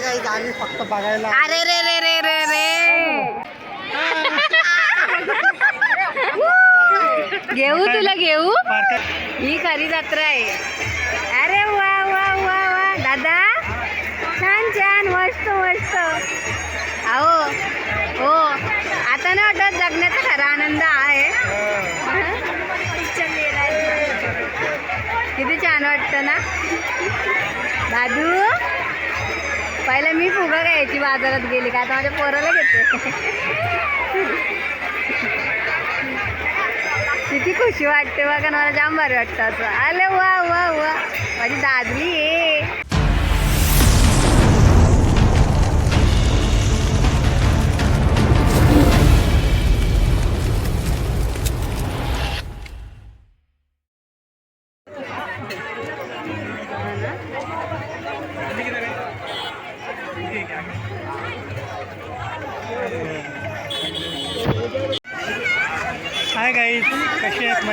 काय काय आम्ही फक्त बघायला अरे रे रे रे रे रे. घेऊ तुला घेऊ? ही खरी जत्रा आहे. अरे वा वा वा वा. दादा? छान छान. मस्त मस्त. अहो हो. आता ना वाटत जगण्याचा खरा आनंद आहे. किती छान वाटतं ना? दादू? पहिला मी फुगा घ्यायची बाजारात गेली का? आता माझ्या पोराला घेते. किती खुशी वाटते बघा मला जाम भारी वाटतं असं. आले वा वा वा. माझी दादली आहे.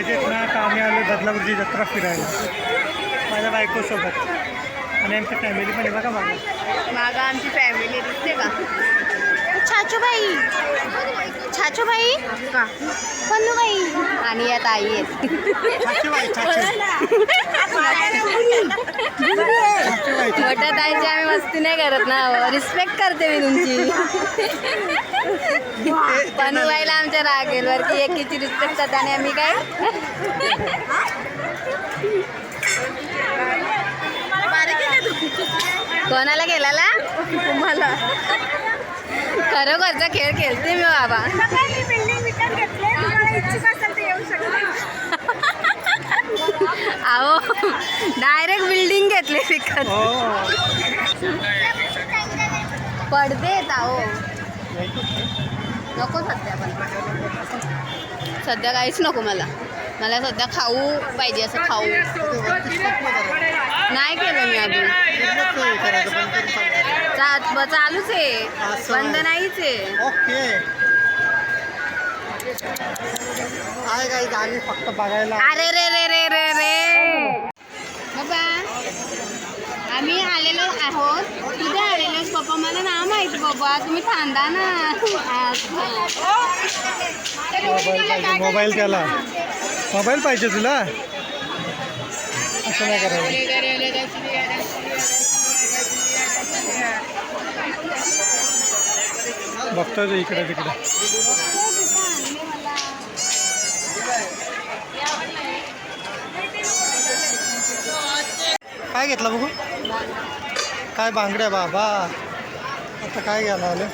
मजेत ना तर आम्ही आलो बदलापूरची जत्रा फिरायला. माझ्या बायकोसोबत. आणि आमची फॅमिली पण आहे बघा माझं मागं आमची फॅमिली दिसते का? छाचूबाई. छाचूबाई? का पन्नूबाई आणि यात आई आहेत. मोठ्या ताईची आम्ही मस्ती नाही करत ना रिस्पेक्ट करते मी तुमची. पन्नूबाईला आमच्या रागेल वर की एकीची रिस्पेक्ट करते आणि आम्ही काय? कोणाला गेलाला? तुम्हाला. खरोखरचा खेळ खेळते मी बाबा. अहो डायरेक्ट बिल्डिंग घेतले विकत. हो. पडदे येत अहो. नको सध्या पण. सध्या काहीच नको मला. मला सध्या खाऊ पाहिजे असं खाऊ. नाही केलं मी अजून. चा- चालूच आहे. असं. बंद नाहीच आहे. ओके. काय काही आम्ही फक्त बघायला अरे रे रे रे रे रे. बाबा आम्ही आलेलो आहोत. कुठे आलेलो पप्पा मला ना माहिती बाबा. तुम्ही थांबा ना. मोबाईल पाहिजे मोबाईल त्याला. मोबाईल पाहिजे तुला? असं नाही करायचं. बघतोय तो इकडे तिकडे. काय घेतला बघू? काय बांगड्या बाबा. आता काय घ्यायला आलं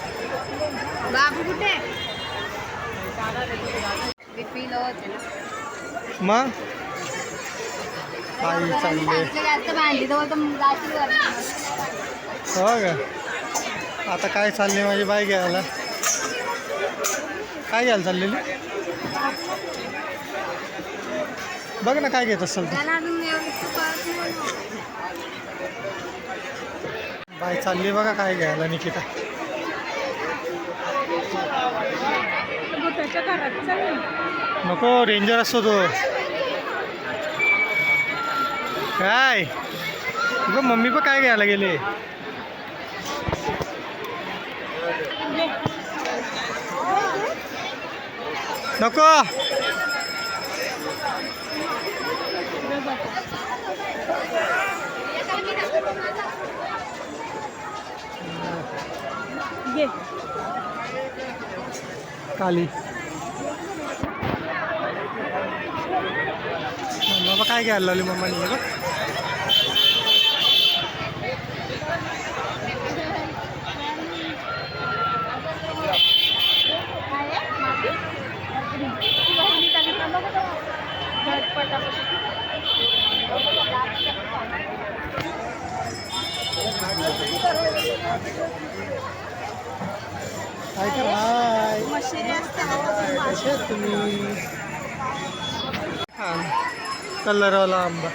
बाबू कुठे. मग? वर. हो का? आता काय चाललंय माझी बाई घ्यायला? काय घ्यायला चाललेली? बघ ना काय घेत असेल. बाई चालली बघा काय घ्यायला निकिता. नको डेंजर असतो तो. काय? मम्मी पण काय घ्यायला गेले? नको. काली. बाबा काय घ्यायला लावली मम्मानी हे बघ काय कर हाय कसे आहेत तुम्ही हा कलरवाला आंबा.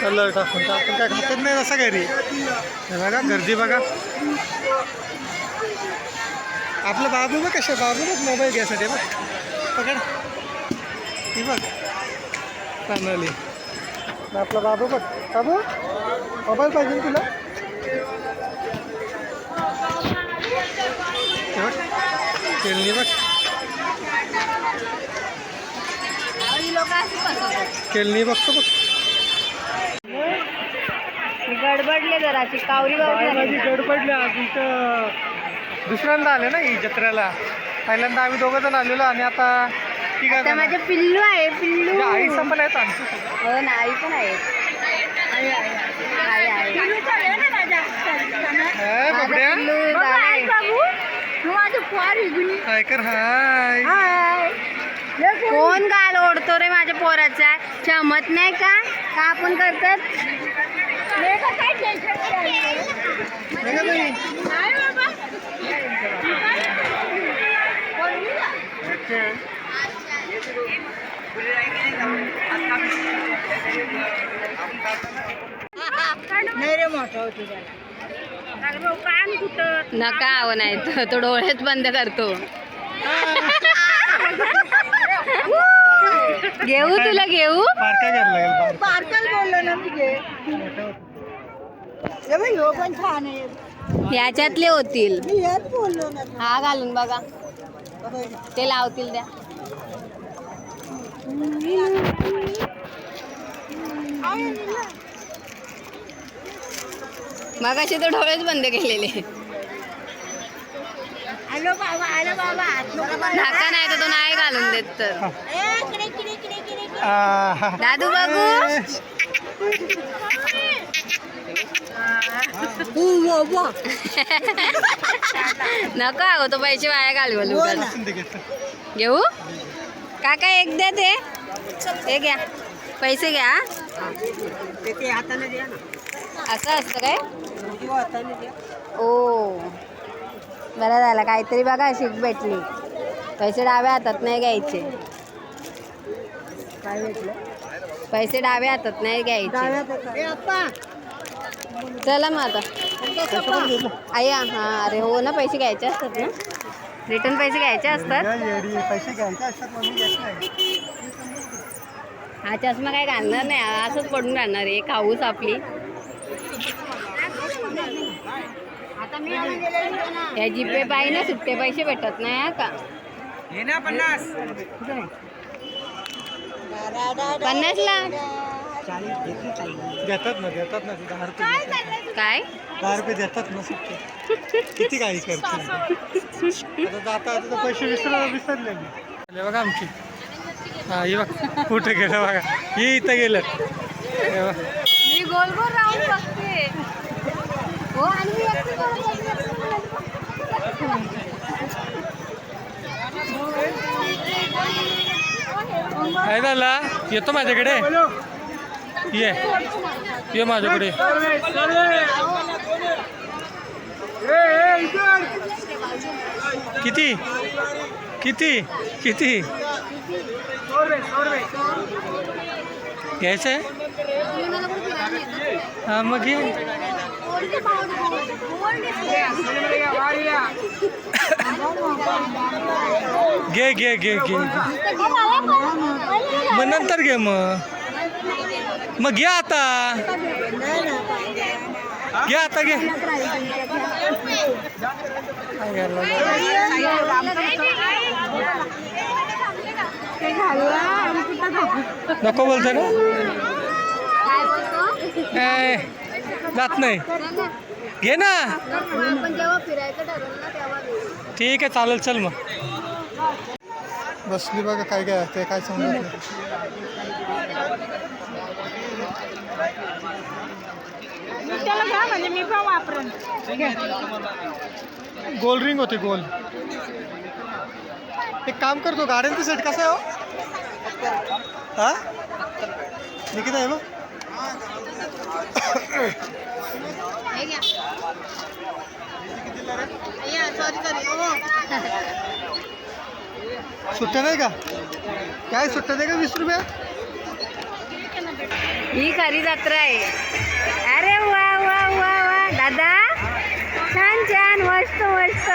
कलर टाकून तर आपण काय खातच नाही असं घरी. हे बघा गर्दी बघा. आपलं बाबू बघ कशा बाबू बघ मोबाईल घ्यायसाठी बघ. पकड. ती बघ. चांगली आपला बाबू बघ. बाबू मोबाईल पाहिजे तुला? बघ. बघ. लोक अशी फसवतात. खेळणी बघतो बघ. गडबडले जराशी कावरी बावरी माझी झाली. इथं दुसऱ्यांदा आले ना ही जत्रेला. पहिल्यांदा आम्ही दोघं जण आलेलो आणि आता माझे पिल्लू आहे पिल्लू. म्हणजे आई पण आहेत आमच्या हो ना आई पण आहे. आई आहे. हाय माझं बबड्या. पिल्लू झालंय. हाय कर हाय. कोण गाल ओढतो रे माझ्या पोराचा? चमत नाही का? का आपण करतात? नाही का ताई? नका आव नाही तो- तो डोळेच बंद करतो. घेऊ तुला घेऊ? बारका घ्यायला लागेल बारका. पार्कल बोललो ना मी घे. हे बघ, ह्यो पण छान आहे. याच्यातले होतील. मी हेच बोललो ना. हा घालून बघा. ते लावतील द्या. मग असे तर डोळेच बंद केलेले. आलो बाबा आलो बाबा. नको बाबा. नका नाही तर तो नाही घालून देत तर. ए, इकडे, इकडे, इकडे, इकडे, इकडे. आ, हा. दादू बघू नका अगं तो पैसे वाया घालवल हो. घेऊ? काका एक द्या ते. हे घ्या. पैसे घ्या असं असतं काय? द्या. ओ. बरं झालं काहीतरी बघा शिक भेटली. पैसे डाव्या हातात नाही घ्यायचे. काय भेटलं पैसे डाव्या हातात नाही घ्यायचे. चला मग आता. आया हां अरे हो ना पैसे घ्यायचे असतात ना. रिटर्न पैसे घ्यायचे असतात. या येडी, पैसे घ्यायचे असतात म्हणून घेत नाही. हा चष्मा काय घालणार नाही. असंच पडून राहणार आहे. खाऊच आपली. या जीपे पाहिजे ना सुट्टे पैसे भेटत नाही हा का? डा, पन्नासला? देतात ना देतात ना दहा रुपये. काय दहा रुपये देतात ना सुट्टे. किती काही करतो? आता जाता आता तर पैसे विसर विसरले मी. आले बघा आमची. हा ही बघ. कुठे गेलं बघा? ही इथं गेलं. मी गोल गोल राहून बघते. हो आणि मी काय झाला? येतो माझ्याकडे? ये. ये माझ्याकडे. किती? किती? किती? घ्यायचं आहे? हा मग घे घे घे घे. मग नंतर घे मग. मग घे आता. घे आता घे. नको बोलतो ना? जात नाही. घे ना. ठीक आहे चालेल चल मग. बसली बघा काय काय ते काय समजत त्याला घ्या म्हणजे मी पण वापरेन. गोल रिंग होती गोल. एक काम करतो गाड्यांचा सेट कसा आहे हो? हा? निकिता आहे मग हे सुट्ट्या नाही का? काय सुट्ट्या नाही का वीस रुपये? ही खरी जत्रा आहे. अरे वा वा वा वा. दादा छान छान. मस्त मस्त.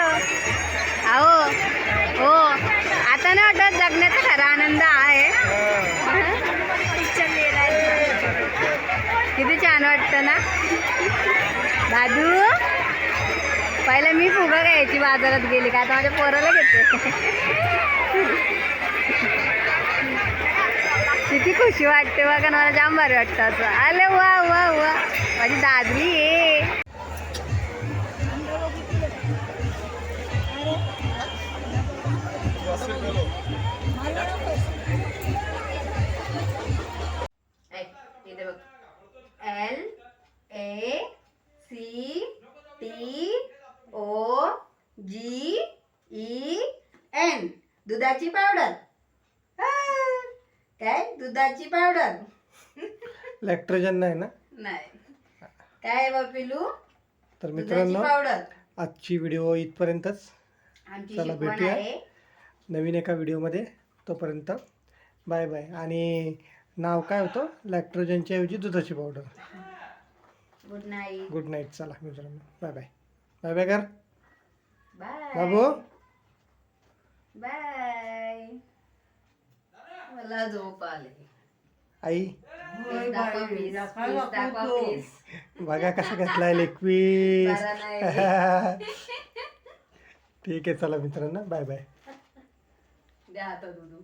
अहो हो. आता नाही वाटत जगण्याचा खरा आनंद पहिला घ्यायची बाजारात गेली काय आता माझ्या पोराला घेते. किती खुशी वाटते बघा मला जाम भारी वाटतं असं. आले वा वा वा. माझी दादली आहे दुधाची पावडर. काय? दुधाची पावडर. इलेक्ट्रोजन नाही ना? नाही. काय बा पिलू? तर दुधाची मित्रांनो पावडर. आजची व्हिडिओ इथपर्यंतच. चला, भेटूया. नवीन एका व्हिडिओमध्ये तोपर्यंत. Bye bye. आणि नाव काय होतं? लॅक्ट्रोजनच्या ऐवजी दुधाची powder. Good night good night चला मित्रांनो. Bye bye. बाय बाय कर बाय बाबू. बाय मला झोप आले. आई. दाखवा, दाखवा. बघा कसा घेतलाय बरा नाही. ठीक आहे चला मित्रांनो. बाय बाय द्या आता दुधू.